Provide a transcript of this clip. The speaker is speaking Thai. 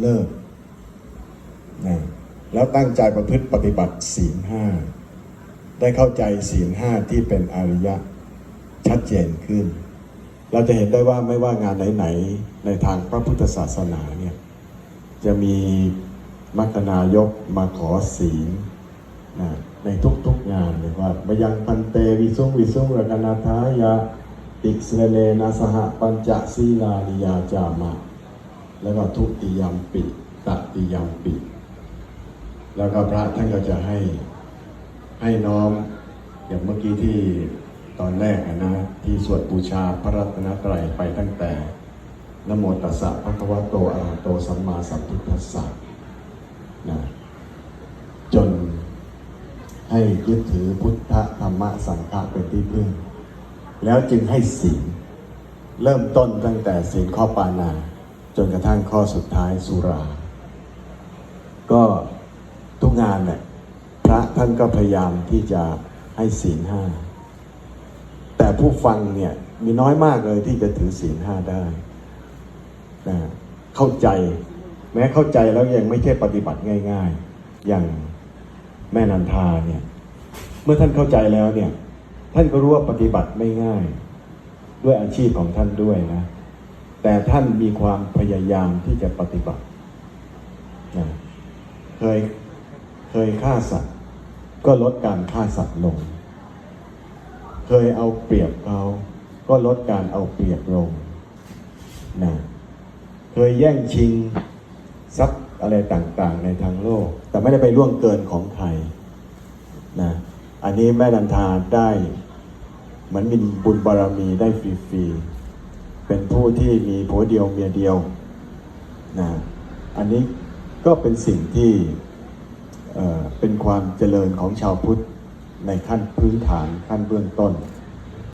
เลิกนะแล้วตั้งใจประพฤติปฏิบัติศีลห้าได้เข้าใจศีลห้าที่เป็นอริยะชัดเจนขึ้น เราจะเห็นได้ว่าไม่ว่างานไหนๆในทางพระพุทธศาสนาเนี่ยจะมีมัคคณายกมาขอศีลนะในทุกๆงานเลยว่าบยังพันเตวิสุงวิสุงรกนาทายาติสเนเลนะสหปัญจศีลานิยาจามะ แล้วก็ทุติยมปิตติยมปิ แล้วก็พระท่านก็จะให้ให้น้อมอย่างเมื่อกี้ที่ตอนแรกนะที่สวดบูชาพระรัตนตรัยไปตั้งแต่นะโมตัสสะภะคะวะโตอะระโตสัมมาสัมพุทธัสสะนะจนให้ยึดถือพุทธธรรมะสังฆะเป็นที่พึ่ง แล้วจึงให้ศีลเริ่มต้นตั้งแต่ศีลข้อปานา จนกระทั่งข้อสุดท้ายสุรา ก็ทุกงานเนี่ยพระท่านก็พยายามที่จะให้ศีลห้า แต่ผู้ฟังเนี่ยมีน้อยมากเลยที่จะถือศีลห้าได้นะเข้าใจแม้เข้าใจแล้วยังไม่ใช่ปฏิบัติง่าย ๆ อย่างแม่นันทาเนี่ย เมื่อท่านเข้าใจแล้วเนี่ย ท่านก็รู้ว่าปฏิบัติไม่ง่าย ด้วยอาชีพของท่านด้วยนะ แต่ท่านมีความพยายามที่จะปฏิบัตินะเคยเคยฆ่าสัตว์ ก็ลดการฆ่าสัตว์ลง เคยเอาเปรียบเขาก็ลดการเอาเปรียบลงนะเคยแย่งชิงทรัพย์อะไรต่างๆ ในทางโลก แต่ไม่ได้ไปล่วงเกินของใครนะอันนี้แม่นันทาได้เหมือนมีบุญบารมีได้ฟรีๆ เป็นผู้ที่มีผัวเดียวเมียเดียวนะอันนี้ก็เป็นสิ่งที่เเป็นความเจริญของชาวพุทธในขั้นพื้นฐานขั้นเบื้องต้น